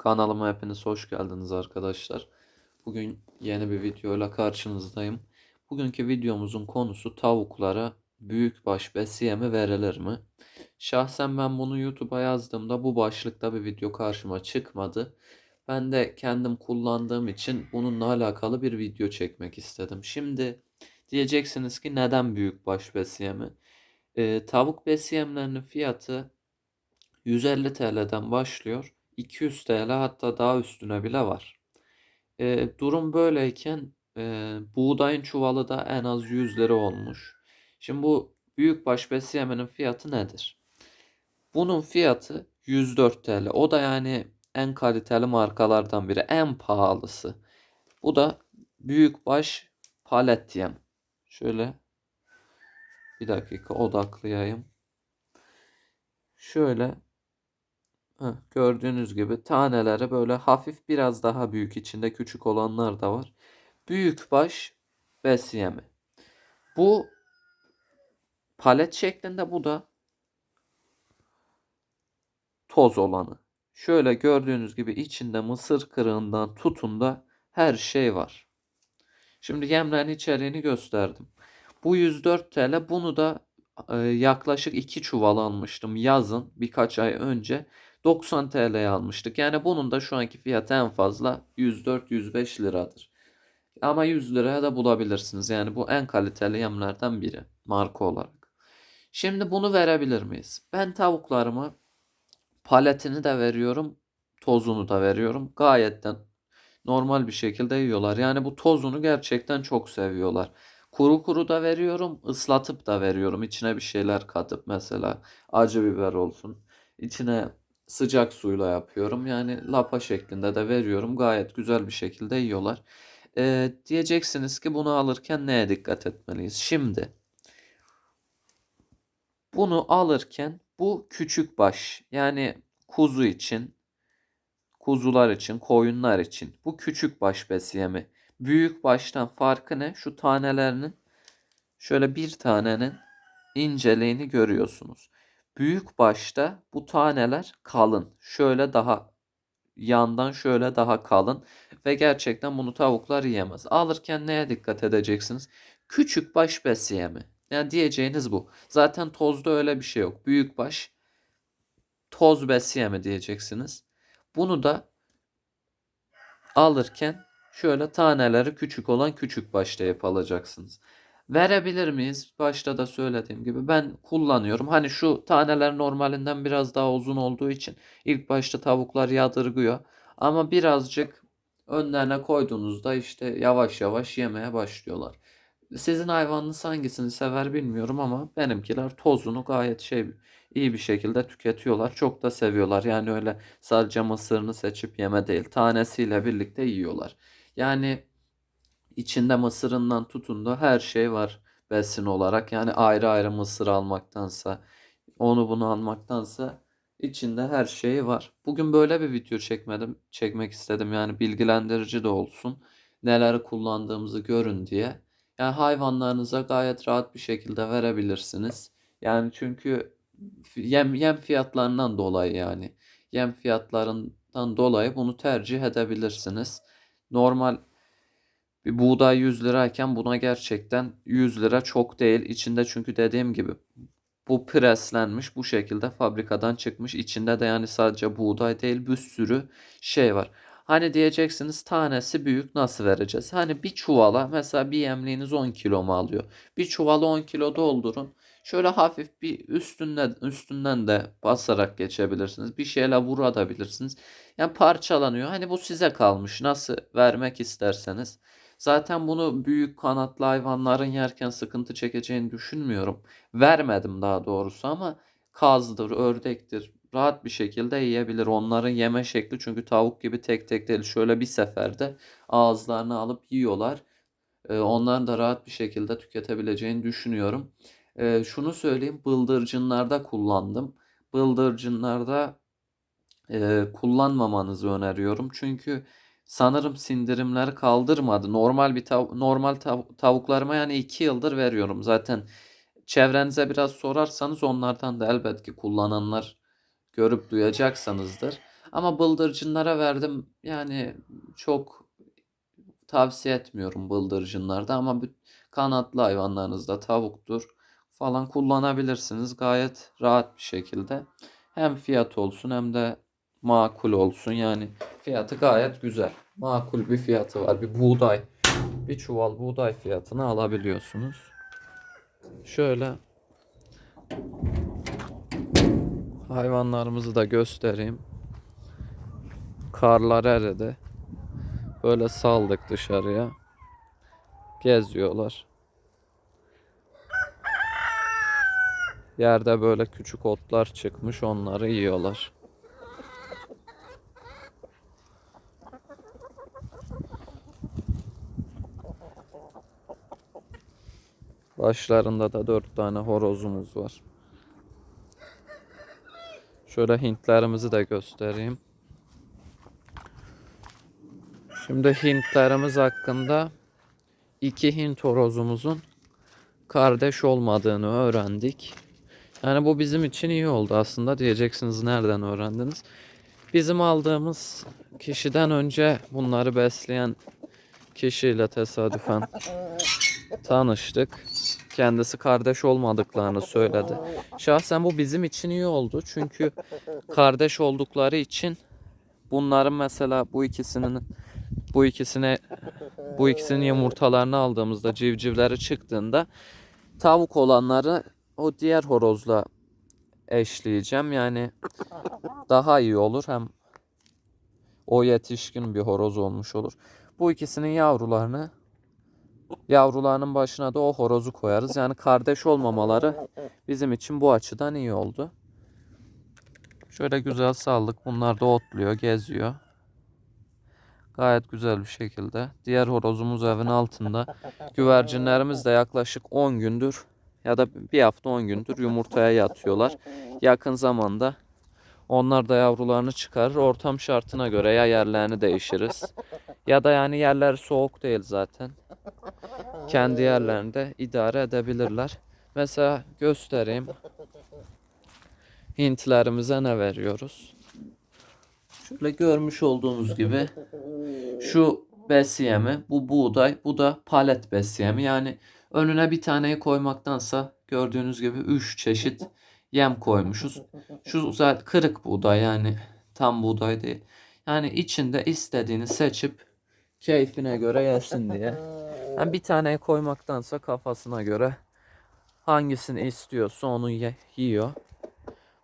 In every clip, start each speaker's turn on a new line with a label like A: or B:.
A: Kanalıma hepiniz hoş geldiniz arkadaşlar. Bugün yeni bir videoyla karşınızdayım. Bugünkü videomuzun konusu tavuklara büyükbaş besiye mi verilir mi? Şahsen ben bunu YouTube'a yazdığımda bu başlıkta bir video karşıma çıkmadı. Ben de kendim kullandığım için bununla alakalı bir video çekmek istedim. Şimdi diyeceksiniz ki neden büyükbaş besiye mi? Ee, tavuk besiyemlerinin fiyatı 150 TL'den başlıyor. 200 TL hatta daha üstüne bile var. E, durum böyleyken e, buğdayın çuvalı da en az 100 lira olmuş. Şimdi bu büyükbaş besiyemenin fiyatı nedir? Bunun fiyatı 104 TL. O da yani en kaliteli markalardan biri. En pahalısı. Bu da büyükbaş palet yem. Şöyle bir dakika odaklayayım. Şöyle Gördüğünüz gibi taneleri böyle hafif biraz daha büyük içinde küçük olanlar da var. Büyükbaş besiyemi. Bu palet şeklinde bu da toz olanı. Şöyle gördüğünüz gibi içinde mısır kırığından tutun da her şey var. Şimdi yemlerin içeriğini gösterdim. Bu 104 TL. Bunu da yaklaşık 2 çuval almıştım yazın birkaç ay önce. 90 TL'ye almıştık. Yani bunun da şu anki fiyatı en fazla 104-105 liradır. Ama 100 liraya da bulabilirsiniz. Yani bu en kaliteli yemlerden biri marka olarak. Şimdi bunu verebilir miyiz? Ben tavuklarımı paletini de veriyorum, tozunu da veriyorum. Gayetten normal bir şekilde yiyorlar. Yani bu tozunu gerçekten çok seviyorlar. Kuru kuru da veriyorum, ıslatıp da veriyorum. İçine bir şeyler katıp mesela acı biber olsun. İçine sıcak suyla yapıyorum. Yani lapa şeklinde de veriyorum. Gayet güzel bir şekilde yiyorlar. Ee, diyeceksiniz ki bunu alırken neye dikkat etmeliyiz? Şimdi bunu alırken bu küçük baş yani kuzu için, kuzular için, koyunlar için bu küçük baş besiyemi. Büyük baştan farkı ne? Şu tanelerinin şöyle bir tanenin inceliğini görüyorsunuz. Büyük başta bu taneler kalın. Şöyle daha yandan şöyle daha kalın ve gerçekten bunu tavuklar yiyemez. Alırken neye dikkat edeceksiniz? Küçük baş besiye mi? Yani diyeceğiniz bu. Zaten tozda öyle bir şey yok. Büyük baş toz besiye mi diyeceksiniz. Bunu da alırken şöyle taneleri küçük olan küçük başta yap alacaksınız. Verebilir miyiz? Başta da söylediğim gibi ben kullanıyorum. Hani şu taneler normalinden biraz daha uzun olduğu için ilk başta tavuklar yadırgıyor. Ama birazcık önlerine koyduğunuzda işte yavaş yavaş yemeye başlıyorlar. Sizin hayvanınız hangisini sever bilmiyorum ama benimkiler tozunu gayet şey iyi bir şekilde tüketiyorlar. Çok da seviyorlar. Yani öyle sadece mısırını seçip yeme değil. Tanesiyle birlikte yiyorlar. Yani içinde mısırından tutun da her şey var besin olarak. Yani ayrı ayrı mısır almaktansa, onu bunu almaktansa içinde her şey var. Bugün böyle bir video çekmedim, çekmek istedim. Yani bilgilendirici de olsun. Neleri kullandığımızı görün diye. Yani hayvanlarınıza gayet rahat bir şekilde verebilirsiniz. Yani çünkü yem yem fiyatlarından dolayı yani yem fiyatlarından dolayı bunu tercih edebilirsiniz. Normal bir buğday 100 lirayken buna gerçekten 100 lira çok değil. İçinde çünkü dediğim gibi bu preslenmiş bu şekilde fabrikadan çıkmış. İçinde de yani sadece buğday değil bir sürü şey var. Hani diyeceksiniz tanesi büyük nasıl vereceğiz? Hani bir çuvala mesela bir yemliğiniz 10 kilo mu alıyor? Bir çuvala 10 kilo doldurun. Şöyle hafif bir üstünden üstünden de basarak geçebilirsiniz. Bir şeyle vurabilirsiniz. Yani parçalanıyor. Hani bu size kalmış. Nasıl vermek isterseniz. Zaten bunu büyük kanatlı hayvanların yerken sıkıntı çekeceğini düşünmüyorum. Vermedim daha doğrusu ama kazdır, ördektir rahat bir şekilde yiyebilir. Onların yeme şekli çünkü tavuk gibi tek tek değil. Şöyle bir seferde ağızlarına alıp yiyorlar. Ee, onların da rahat bir şekilde tüketebileceğini düşünüyorum. Ee, şunu söyleyeyim, bıldırcınlarda kullandım. Bıldırcınlarda e, kullanmamanızı öneriyorum. Çünkü sanırım sindirimleri kaldırmadı. Normal bir tav normal tav tavuklarıma yani 2 yıldır veriyorum. Zaten çevrenize biraz sorarsanız onlardan da elbet ki kullananlar görüp duyacaksanızdır. Ama bıldırcınlara verdim. Yani çok tavsiye etmiyorum bıldırcınlarda ama kanatlı hayvanlarınızda tavuktur falan kullanabilirsiniz gayet rahat bir şekilde. Hem fiyat olsun hem de makul olsun. Yani fiyatı gayet güzel. Makul bir fiyatı var. Bir buğday, bir çuval buğday fiyatını alabiliyorsunuz. Şöyle hayvanlarımızı da göstereyim. Karlar eridi. Böyle saldık dışarıya. Geziyorlar. Yerde böyle küçük otlar çıkmış onları yiyorlar. Başlarında da dört tane horozumuz var. Şöyle Hintlerimizi de göstereyim. Şimdi Hintlerimiz hakkında iki Hint horozumuzun kardeş olmadığını öğrendik. Yani bu bizim için iyi oldu aslında diyeceksiniz nereden öğrendiniz? Bizim aldığımız kişiden önce bunları besleyen kişiyle tesadüfen tanıştık. Kendisi kardeş olmadıklarını söyledi. Şahsen bu bizim için iyi oldu. Çünkü kardeş oldukları için bunların mesela bu ikisinin bu ikisine bu ikisinin yumurtalarını aldığımızda civcivleri çıktığında tavuk olanları o diğer horozla eşleyeceğim. Yani daha iyi olur hem o yetişkin bir horoz olmuş olur. Bu ikisinin yavrularını yavrularının başına da o horozu koyarız. Yani kardeş olmamaları bizim için bu açıdan iyi oldu. Şöyle güzel saldık. Bunlar da otluyor, geziyor. Gayet güzel bir şekilde. Diğer horozumuz evin altında. Güvercinlerimiz de yaklaşık 10 gündür ya da bir hafta 10 gündür yumurtaya yatıyorlar. Yakın zamanda onlar da yavrularını çıkarır. Ortam şartına göre ya yerlerini değişiriz ya da yani yerler soğuk değil zaten. Kendi yerlerinde idare edebilirler. Mesela göstereyim. Hintlerimize ne veriyoruz? Şöyle görmüş olduğunuz gibi şu besiyemi, bu buğday, bu da palet besiyemi. Yani önüne bir taneyi koymaktansa gördüğünüz gibi 3 çeşit yem koymuşuz. Şu zaten kırık buğday yani tam buğday değil. Yani içinde istediğini seçip keyfine göre yesin diye. Yani bir taneyi koymaktansa kafasına göre hangisini istiyorsa onu ye- yiyor.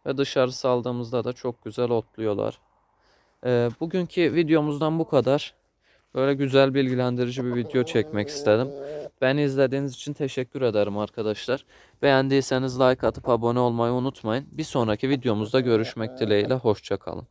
A: Ve dışarı saldığımızda da çok güzel otluyorlar. Ee, bugünkü videomuzdan bu kadar. Böyle güzel bilgilendirici bir video çekmek istedim. Beni izlediğiniz için teşekkür ederim arkadaşlar. Beğendiyseniz like atıp abone olmayı unutmayın. Bir sonraki videomuzda görüşmek dileğiyle. Hoşçakalın.